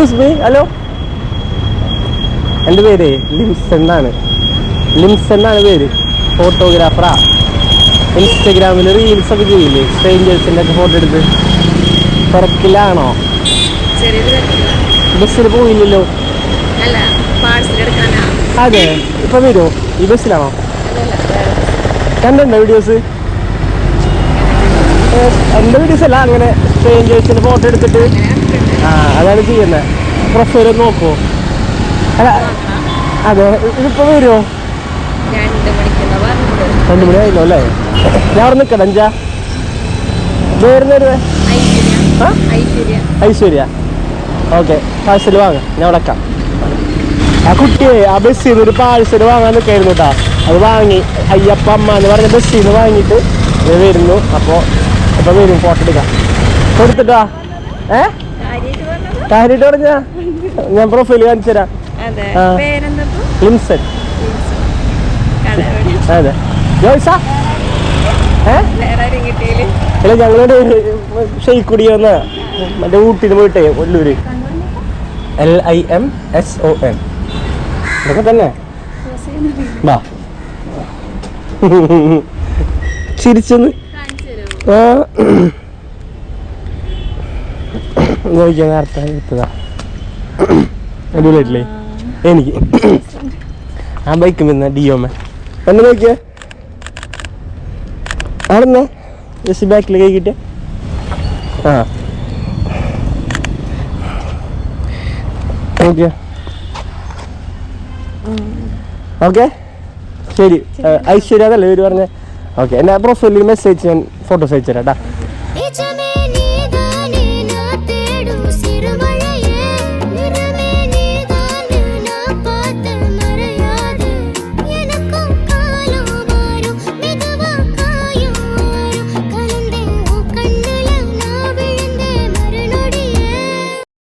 Excuse me hello എന്റെ പേര് limbs എന്നാണ്. ലിംസ് എന്നാണ് പേര്. ഫോട്ടോഗ്രാഫറാ ഇൻസ്റ്റഗ്രാമിൽ റീൽസ് ഒക്കെ ചെയ്യില്ലേ? സ്ട്രേഞ്ചേഴ്സിന്റെ ഒക്കെ ഫോട്ടോ എടുത്ത്. തിരക്കിലാണോ. ബസ്സിൽ പോയില്ലല്ലോ? അതെ. ഇപ്പം വരുമോ ഈ ബസ്സിലാണോ കണ്ടുണ്ടോ വീഡിയോസ് എന്റെ വീഡിയോസ് അല്ല അങ്ങനെ സ്ട്രേഞ്ചേഴ്സിന്റെ ഫോട്ടോ എടുത്തിട്ട്. ആ അതാണ് ചെയ്യുന്നത് പ്രൊഫൈൽ ഒന്ന് നോക്കുമോ അല്ല അതെ ഇതിപ്പോ വരുമോ രണ്ടു മണി ആയില്ലോ? അല്ലേ? ഞാൻ അവിടെ നിൽക്കട്ടെ അഞ്ചാ. വരുന്ന? ഐശ്വര്യ. ആ? ഐശ്വര്യ. ഐശ്വര്യ. ഓക്കെ പാഴ്സൽ വാങ്ങാം. ഞാൻ വിളക്കാം ആ കുട്ടിയെ ആ ബസ്സിൽ നിന്ന് ഒരു പാഴ്സൽ വാങ്ങാൻ നിൽക്കായിരുന്നു കേട്ടോ അത് വാങ്ങി. അയ്യപ്പ അമ്മ എന്ന് പറഞ്ഞ ബസ്സിൽ നിന്ന് വാങ്ങിയിട്ട് വരുന്നു. അപ്പോൾ അപ്പോൾ വരും ഫോട്ടോ എടുക്കാം. കൊടുത്തിട്ടാ? ഏ? കാര്യമായിട്ട് പറഞ്ഞാ ഞാൻ പ്രൊഫൈൽ കാണിച്ചു തരാം. അതെ. ലിംസൺ ജോയ്സാ? അല്ല ഞങ്ങളുടെ ഷെയ്ക്കുടി വന്ന മറ്റേ ഊട്ടിന് പോയിട്ടേ Kollur L I M S O N ഇതൊക്കെ തന്നെ. വാ. ചിരിച്ചെന്ന്. ആ. അടിപൊളിയായിട്ടില്ലേ? എനിക്ക്. ആ ബൈക്ക് പിന്നെ ഡിയോമ എന്നെ നോക്കിയേ. ആണെന്നേ ജസ്റ്റ് ബാക്കിൽ കൈ കിട്ടിയ. ആ. ഓക്കെ. ശരി. ഐശ്വര്യ അതല്ലേ ഇവർ പറഞ്ഞ? ഓക്കെ എന്റെ പ്രൊഫൈലിൽ മെസ്സേജ് ഞാൻ ഫോട്ടോസ് അയച്ചു തരാം